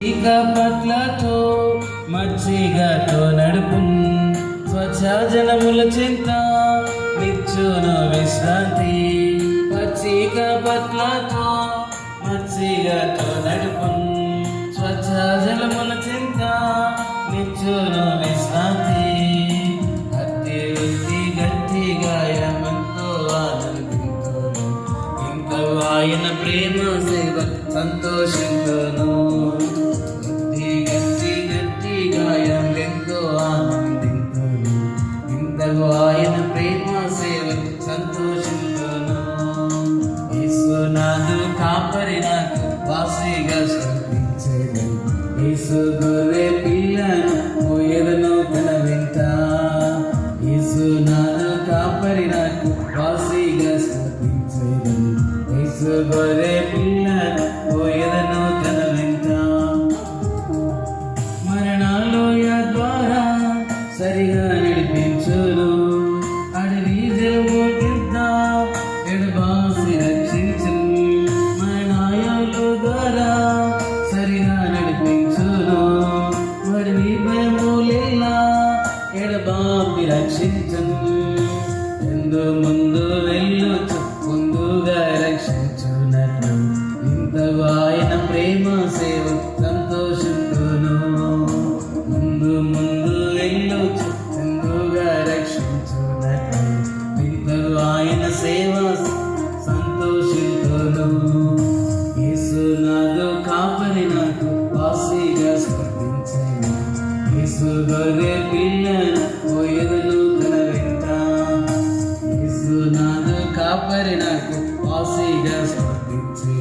ఇక పట్లతో మచ్చిగతో నడుపు. స్వచ్ఛ జనముల చింత నిచ్చును విశ్రాంతి. పచ్చిక పట్లతో మచ్చిగతో నడుపు. స్వచ్ఛజలముల చింత నిచ్చును విశ్రాంతి. అతి వృత్తి గట్టిగా గాయమంతో ఆనందింతును ఇంకా ఆయన ప్రేమ సేవ సంతోషంతో ఇంతకు ఆయన ప్రేమ సేవ సంతోషింతును యేసునాథు కాపరి నాకు వాసిగా స్థుతించేది ఈసు గొర్రె పిల్లను పోయేదను తన వెంట. యేసునాథు కాపరి నాకు వాసిగా స్థుతించేది ఈసు గొర్రె పిల్లను ఎడబాపి రక్షించను. ఎందు ముందు వెళ్ళు ముందుగా రక్షించునట్లు ఇంత ఆయన ప్రేమ సేవ సంతోషించును. ముందు ముందు వెళ్ళు ముందుగా రక్షించునట్లు ఇంతకు ఆయన సేవ ಯೇಸುವರೇ ಪಿಲ್ಲನ ಒಯ್ಯದಲು ಘನವಿದ್ದ ಯೇಸುನಾಥ ಕಾಪರಿನಕು ಆಸಿಗ ಸ್ಮರ್ತಿಸಿ